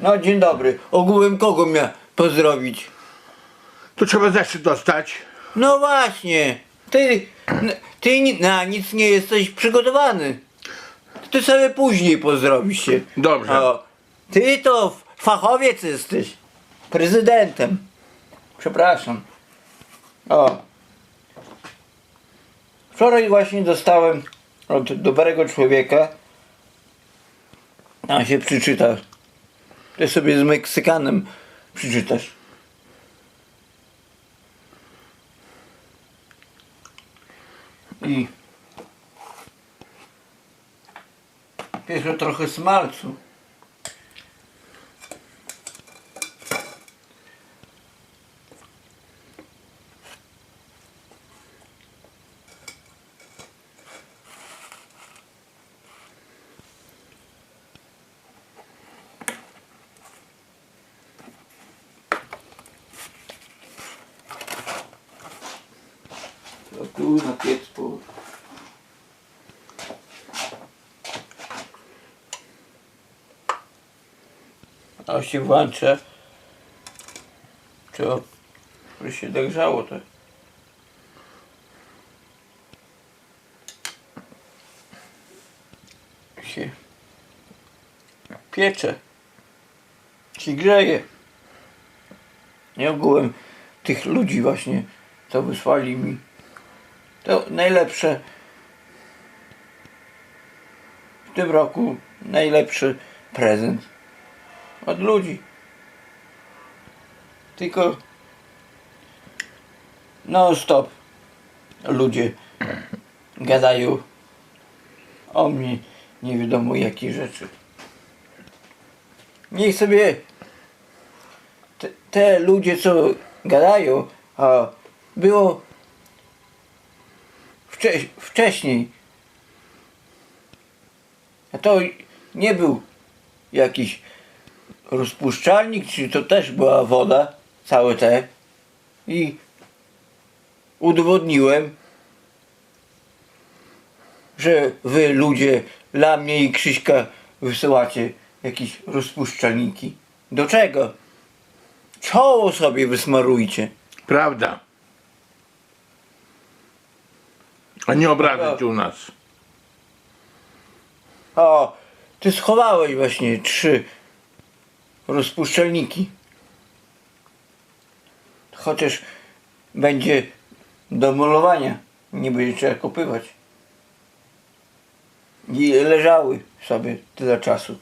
No dzień dobry. Ogółem kogo miał pozdrowić? Tu trzeba zeszczyt dostać. No właśnie. Ty, ty ni- na nic nie jesteś przygotowany. Ty sobie później pozdrowisz się. Dobrze. O, ty to f- fachowiec jesteś. Prezydentem. Przepraszam. O. Wczoraj właśnie dostałem od dobrego człowieka. A się przeczyta. Ty sobie z Meksykanem przeczytasz. I Pierwsze trochę smalcu. To tu na piec połóż. A się włącza. To by się dogrzało to. Się piecze. Się grzeje. Nie ogółem tych ludzi właśnie, co wysłali mi. To najlepsze w tym roku najlepszy prezent od ludzi. Tylko no stop. Ludzie gadają o mnie nie wiadomo jakie rzeczy. Niech sobie te, te ludzie co gadają, a było wcze, wcześniej. A to nie był jakiś rozpuszczalnik, czy to też była woda, całe te. I udowodniłem, że wy ludzie dla mnie i Krzyśka wysyłacie jakieś rozpuszczalniki. Do czego? Czoło sobie wysmarujcie. Prawda. A nie obrażać u nas. O, ty schowałeś właśnie trzy rozpuszczalniki. Chociaż będzie do malowania, nie będzie trzeba kopywać. I leżały sobie tyle czasu.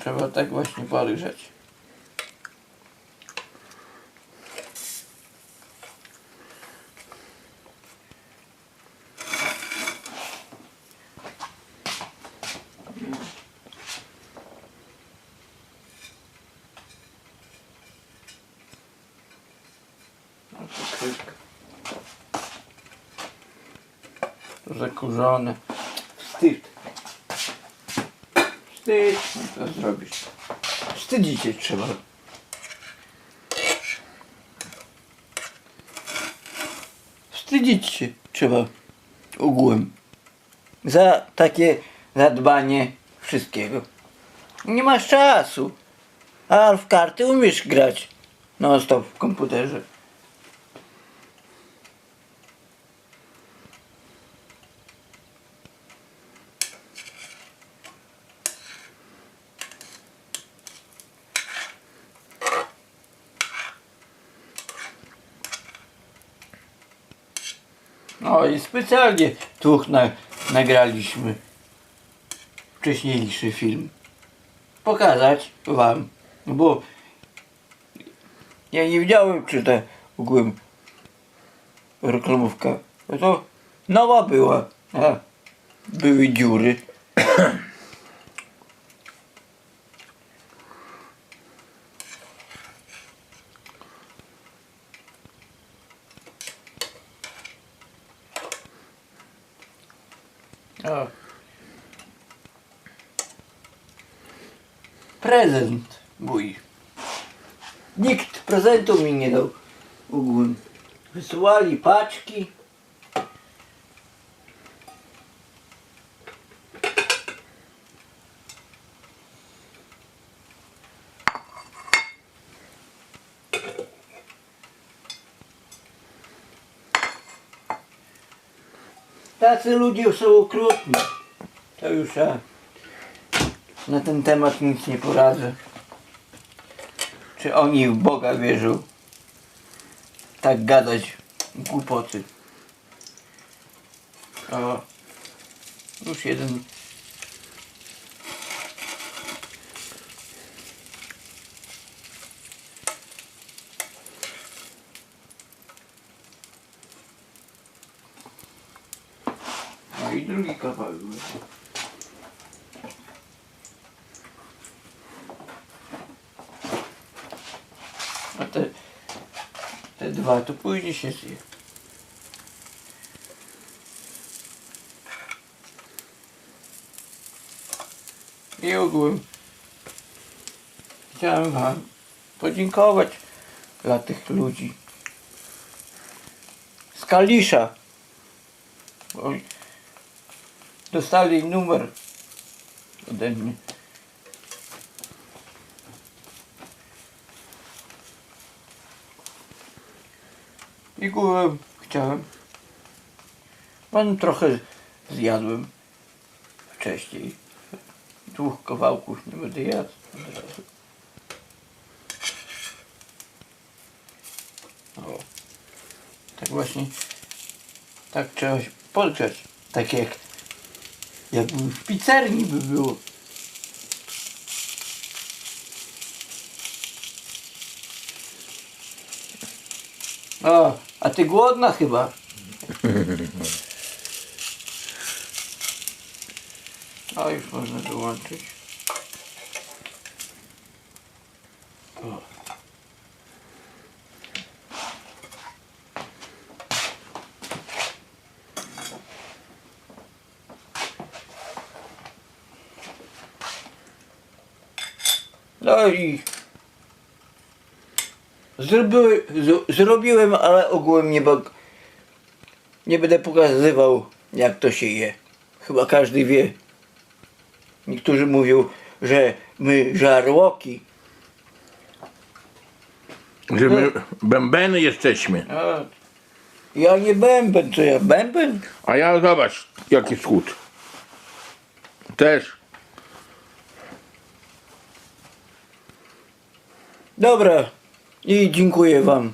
Trzeba tak właśnie podgrzać. No to To. Wstyd. Wstyd. No to zrobisz. Wstydzicie trzeba. Wstydzić się trzeba ogółem. Za takie zadbanie wszystkiego. Nie masz czasu. A w karty umiesz grać. No stop w komputerze. No i specjalnie tu na, nagraliśmy wcześniejszy film. Pokazać wam, no bo ja nie wiedziałem czy ta ogółem reklamówka, no to nowa była, a były dziury. Prezent mój. Nikt prezentu mi nie dał. Ogólnie. Wysyłali paczki. Tacy ludzie są okrutni. To już ja na ten temat nic nie poradzę. Czy oni w Boga wierzą? Tak gadać głupoty. O, już jeden. No i drugi kawałek. A te, te dwa to później się zje. I ogółem chciałem wam podziękować dla tych ludzi z Kalisza. Dostali numer ode mnie. I głowę chciałem. Pan trochę zjadłem wcześniej. Dwóch kawałków nie będę jadł od razu. O. Tak właśnie. Tak trzeba się podgrzać. Tak jak jakby w pizzerni by było. O, a ty głodna chyba. A już można dołączyć. O. No i Zrobiły, z, zrobiłem, ale ogółem nie, nie będę pokazywał, jak to się je. Chyba każdy wie. Niektórzy mówią, że my żarłoki. Że my bębeny jesteśmy. A, ja nie bęben, co ja bęben? A ja zobacz, jaki schód. Też. Dobra. I dziękuję wam.